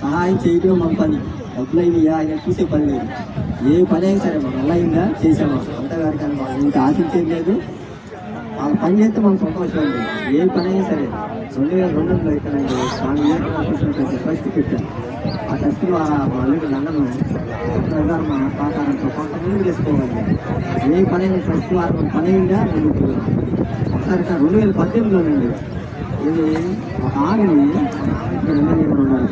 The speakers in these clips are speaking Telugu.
సహాయం చేయడం మన పని. డబ్బులు అయినాయా ఆయన చూసే పని లేదు. ఏ పని అయినా సరే మనం ఎలా అయిందా? చేసామా అంతగారు కానీ మనం ఇంకా ఆశించేది లేదు. వాళ్ళ పని చేస్తే మనం సంతోషం లేదు ఏ పని అయినా సరే. రెండు వేల రెండులో ఇక్కడండి స్వామి వివేకానంద ఫస్ట్ పెట్టాను ఆ టెస్ట్లో వాళ్ళు నన్ను ప్రకారం మా సహకారంతో కొంతమంది చేసుకోవాలి. ఏ పని అయినా ఫస్ట్ వారం పని అయిందా? నేను ఒకసారి రెండు వేల పద్దెనిమిదిలోనండి ఇది ఒక ఆవిని ఇక్కడ ఇంజనీర్ ఉన్నారు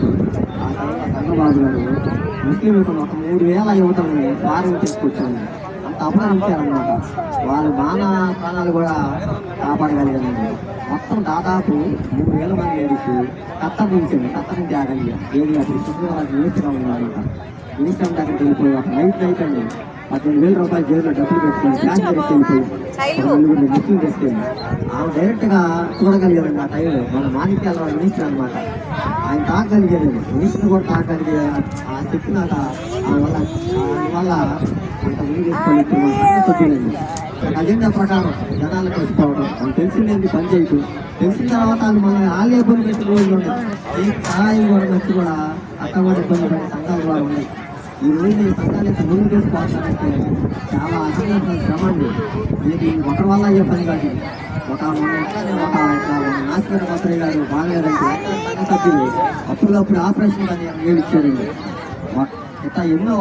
గంగబాబు గారు ముస్లిం యువతను ఒక మూడు వేల యువతని ఫారెన్ తీసుకొచ్చాను అంత అపహరించారనమాట వాళ్ళ మాన ప్రాణాలు కూడా కాపాడగలిగారండి మొత్తం దాదాపు మూడు వేల మంది లేడీస్ కత్తరించింది కత్తరించి ఆగలిగా ఏది అప్పుడు శుక్రవారం నిమిషంగా ఉందన్నమాట నిమిషం దగ్గరికి వెళ్ళిపోయి ఒక నైట్ నైట్ అండి పద్దెనిమిది వేల రూపాయలు జైల్లో డబ్బులు పెట్టుకొని క్యాష్ దగ్గరికి వెళ్ళిపోయి ముస్లిం తీసుకెళ్ళి ఆమె డైరెక్ట్గా గా చూడగలిగారండి ఆ టైంలో మన మాణిక్యాల మినిస్టర్ అనమాట ఆయన తాకగలిగేది మినిస్టర్ కూడా తాకగలిగే ఆ శక్తి నాకు వల్ల ఆ వల్ల అంత ముందు తీసుకొని ఇప్పుడు అజెండా ప్రకారం జనాలు కలిసిపోవడం వాళ్ళు తెలిసిందేంటి పని చేయటం తెలిసిన తర్వాత వాళ్ళు మనల్ని వాళ్ళే పని పెట్టిన రోజులు ఉన్నాయి. ఈ సహాయం కూడా వచ్చి కూడా అక్కడ ఇబ్బంది పడే సంఘాలు కూడా ఉన్నాయి. ఈ రోజు ఈ సంఘాలు యొక్క ముందు తీసుకోవాలంటే చాలా అసలు శ్రమ అండి ఇది ఒకరి వల్ల అయ్యే పని కాదు. ఒక మన ఒక ఇట్లా మంత్రి గారు బాగాలేదంటే సభ్యులు అప్పుడప్పుడు ఆపరేషన్ అని ఏడు ఇచ్చారండి? ఎన్నో